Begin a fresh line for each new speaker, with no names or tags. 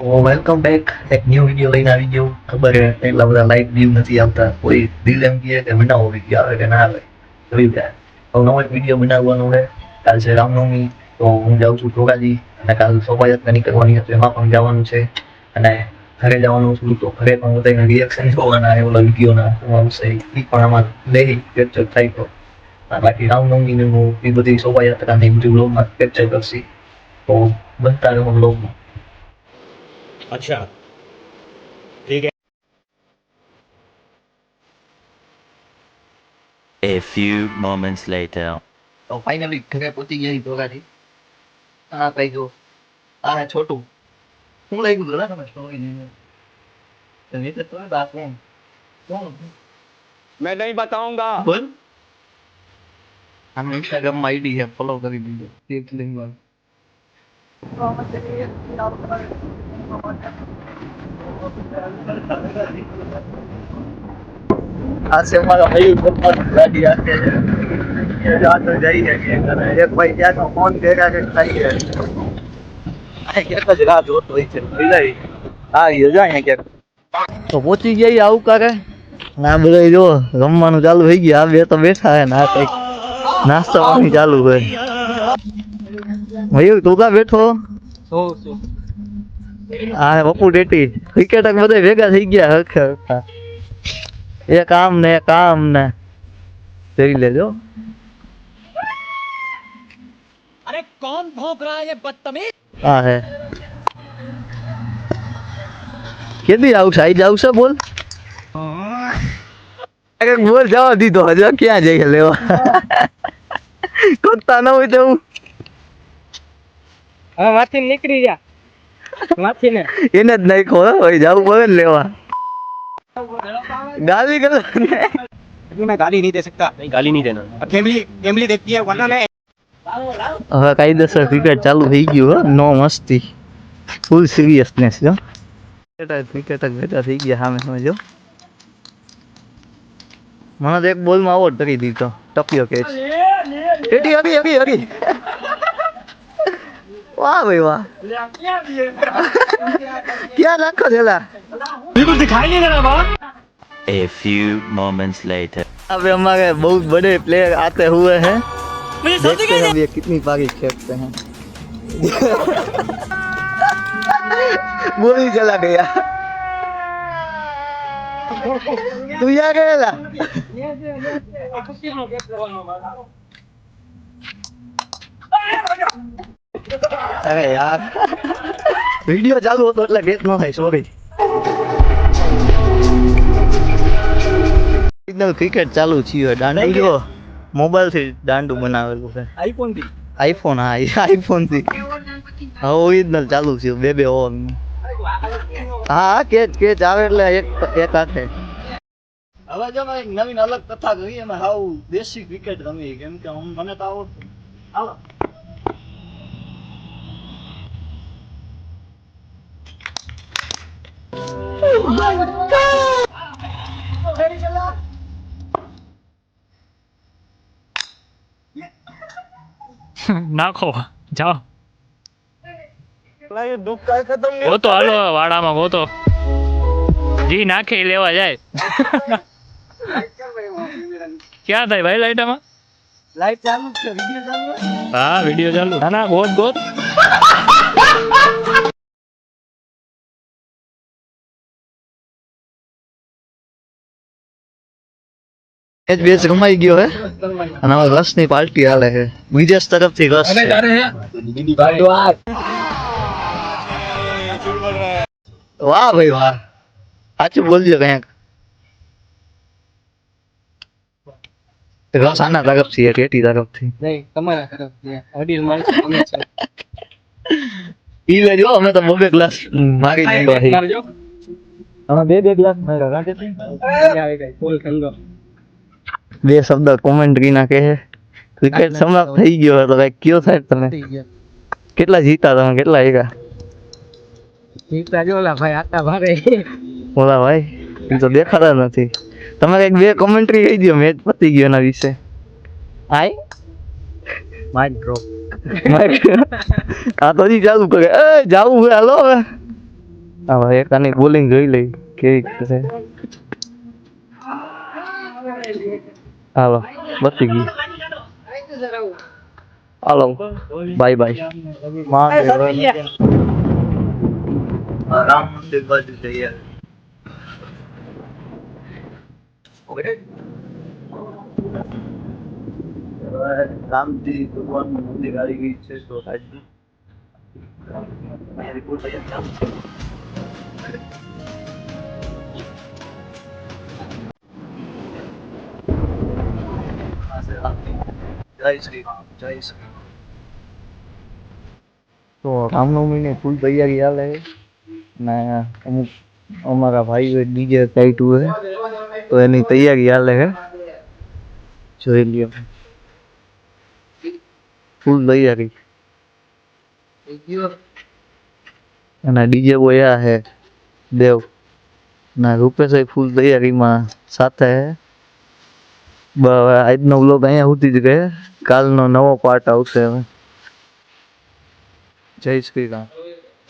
Welcome back એક new video લઈને આવી ગયો ખબર છે એટલા બધા લાઈક વ્યૂ નથી આવતા કોઈ દિલ એમ કહે કે બનાવો વીડિયો આવે કે ના આવે જોયું જાય તો નવો એક વીડિયો બનાવવાનો છે કાલ છે રામનવમી તો હું જાઉં છું ધોરાજી અને કાલ શોભાયાત્રા નીકળવાની હતી એમાં પણ જવાનું છે અને ઘરે જવાનું છું તો ઘરે પણ બધાના રિએક્શન જોવાના એ ઓલા વિડીયોના શું આવશે એ પણ આમાં લઈ કેપ્ચર થાય તો બાકી રામનવમીનું હું એ બધી શોભાયાત્રા ને એ બધું બ્લોગમાં કેપ્ચર કરશી તો બનતા રહો બ્લોગમાં
अच्छा ठीक है
A few moments later.
તો ફાઇનલી ઘરે પહોંચી ગયા ધોરાજી આ કઈ જો આ છોટું શું લઈ ગયું તમે સ્ટોરી ને નીચે તો બાપ કોણ કોણ
मैं नहीं बताऊंगा
બોલ આનું ઇન્સ્ટાગ્રામ માં આઈડી છે ફોલો કરી દીધો તીર્થ લિંગવાલ મારો હયું પપ્પાનો ગાડી આખે છે. જાતો જઈ અને એક ભાઈ ત્યાંનો ફોન કર્યા કે થઈ છે ક્યાંક જ રાહ જોતો હોય છે. હા એ જાય ક્યાંક. તો પહોંચી ગયા આવું કરે? ના બધા જો રમવાનું ચાલુ થઈ ગયું. આ બે તો બેઠા હે ના કંઈક નાસ્તો પાણી ચાલુ હોય. મયુર તું કા બેઠો? હા પપ્પુ ડેટી ક્રિકેટર બધા ભેગા થઈ ગયા હખે એ કામ ને એક આમ ને. ધરી લેજો.
અરે કોણ ભોંક રહા હે બદતમીઝ?
હા હે. કેદી આવશે આઈ આવશે બોલ. બોલ જવા દીધો હજુ. ક્યાં જઈ લેવા કોતા ન હોય તો હું.
હવે માથી નીકળી જા માથી ને
એને જ નાખો હો ભાઈ જવું પડે ને લેવા ગાલી કરો ને
मैं गाली नहीं दे सकता नहीं गाली नहीं देना फैमिली फैमिली देखती है वरना मैं
હવે કાયદેસર ક્રિકેટ ચાલુ થઈ ગયું હો નો મસ્તી ફૂલ સિરિયસનેસ જો ક્રિકેટ ક્રિકેટ ભેગા થઈ ગયા સામે સામે જો મને તો એક બોલમાં આવો કરી દીધો ટપ્યો કેચ એટી હરી હરી હરી वाह भाई वाह क्या रखो झेला
बिल्कुल दिखाई नहीं दे रहा बाबा
A few moments later.
अबे हमारे बहुत बड़े प्लेयर आते हुए हैं देखते हैं ये कितनी पारी खेलते हैं गोली चला गया तू क्या करेगा અરે યાર. વિડિયો ચાલુ હતો એટલે વેટ ન થાય સોરી સિગ્નલ ક્રિકેટ ચાલુ થયું દાંડું. જો મોબાઈલથી દાંડું બનાવેલું છે.
આઈફોનથી
આઈફોન હા આઈફોનથી. હા ઓરિજિનલ ચાલુ થયું બે બે ઓવરનું હા કેચ કેચ આવે એટલે એક એક હાથે હવે જો એક નવીન અલગ કથા કરી અમે હાવ દેશી ક્રિકેટ રમી કેમ કે હું મને તો આવડતું હાલો
નાખો જાઓ. ગોતો હાલો વાડામાં ગોતો. જી નાખે લેવા જાય. ક્યાં થાય ભાઈ લાઈટામાં
લાઈટ ચાલુ છે વિડિયો ચાલુ
હા વીડિયો ચાલુ. ના ના ગોત ગોત.
મેચ બેચ રમાઈ ગયો હે. અને હવે રસની પાર્ટી હાલે છે વિદેશ તરફથી રસ વાહ ભાઈ વાહ. સાચું બોલજો કંઈક. રસ આના તરફથી છે ટેટી તરફથી.
નહીં તમારા તરફ છે અડીલ માણસો
ઈ લેજો અમે તો બબે ગ્લાસ મારી દીધો છે અમે બે બે ગ્લાસ માર્યા કાંઠે
આવી ગઈ ફૂલ ઠંડો
બે શબ્દ કોમેન્ટ્રી ના કહે ક્રિકેટ સમાપ્ત થઈ ગયો તો કઈ. કયો સાહેબ તમે? કેટલા જીતા તમે? કેટલા એકા
જીતા જો ઓલા ભાઈ આટા ભારે
બોલા ભાઈ એ તો દેખાતા નથી. તમે કંઈક બે કોમેન્ટ્રી કહી દો મેચ પતી ગયો એના વિશે. આઈ? માઇક ડ્રોપ આ તો જી ચાલુ કરે. એ જાવું હે હાલો હવે. હવે એકાની બોલિંગ જોઈ લઈ કેવી છે. હાલો બસી ગઈ હાલો બાય બાય રામ મંદિર બાજુ જઈએ ઓકે રામજી ભગવાનનું મંદિર આવી ગઈ છે તો આજની અહીંયા રિપોર્ટ તૈયાર ચાલુ જય શ્રી રામ જય તો ફૂલ તૈયારી હાલે ને અમુક અમારા ભાઈઓ ડીજે કાઢ્યું છે તો એની તૈયારી ચાલે છે જોઈ લ્યો. ફૂલ તૈયારી. અને ડીજે બોયા હે, દેવ. ના રૂપેશ ફૂલ તૈયારીમાં સાથે હવે આજનો વ્લોગ અહીંયા સુધી જ ગયે. કાલનો નવો પાર્ટ આવશે હવે. જય શ્રી રામ.